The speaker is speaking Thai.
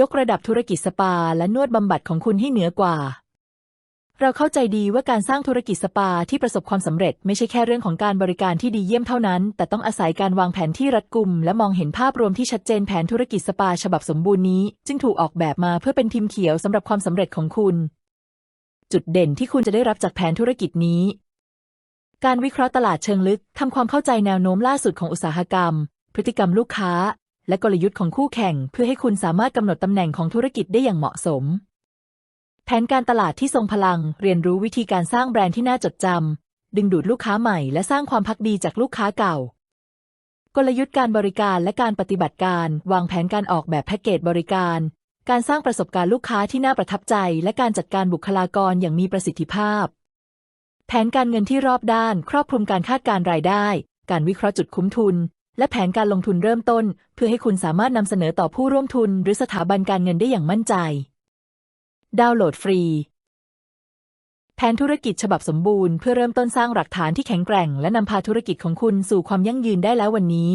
ยกระดับธุรกิจสปาและนวดบำบัดของคุณให้เหนือกว่า เราเข้าใจดีว่าการสร้างธุรกิจสปาที่ประสบความสำเร็จ ไม่ใช่แค่เรื่องของการบริการที่ดีเยี่ยมเท่านั้น แต่ต้องอาศัยการวางแผนที่รัดกุม และมองเห็นภาพรวมที่ชัดเจนแผนธุรกิจสปาฉบับสมบูรณ์นี้ จึงถูกออกแบบมาเพื่อเป็นทีมเขียวสำหรับความสำเร็จของคุณ จุดเด่นที่คุณจะได้รับจากแผนธุรกิจนี้ การวิเคราะห์ตลาดเชิงลึกทำความเข้าใจแนวโน้มล่าสุดของอุตสาหกรรมพฤติกรรมลูกค้า และกลยุทธ์ของคู่แข่งเพื่อให้คุณสามารถกำหนดตำแหน่งของธุรกิจได้อย่างเหมาะสม แผนการตลาดที่ทรงพลัง เรียนรู้วิธีการสร้างแบรนด์ที่น่าจดจำ ดึงดูดลูกค้าใหม่และสร้างความพักดีจากลูกค้าเก่า กลยุทธ์การบริการและการปฏิบัติการ วางแผนการออกแบบแพ็กเกจบริการ การสร้างประสบการณ์ลูกค้าที่น่าประทับใจ และการจัดการบุคลากรอย่างมีประสิทธิภาพ แผนการเงินที่รอบด้าน ครอบคลุมการคาดการรายได้ การวิเคราะห์จุดคุ้มทุน และแผนการลงทุนเริ่มต้น เพื่อให้คุณสามารถนำเสนอต่อผู้ร่วมทุน หรือสถาบันการเงินได้อย่างมั่นใจ ดาวน์โหลดฟรี แผนธุรกิจฉบับสมบูรณ์เพื่อเริ่มต้นสร้างหลักฐานที่แข็งแกร่ง และนำพาธุรกิจของคุณสู่ความยั่งยืนได้แล้ววันนี้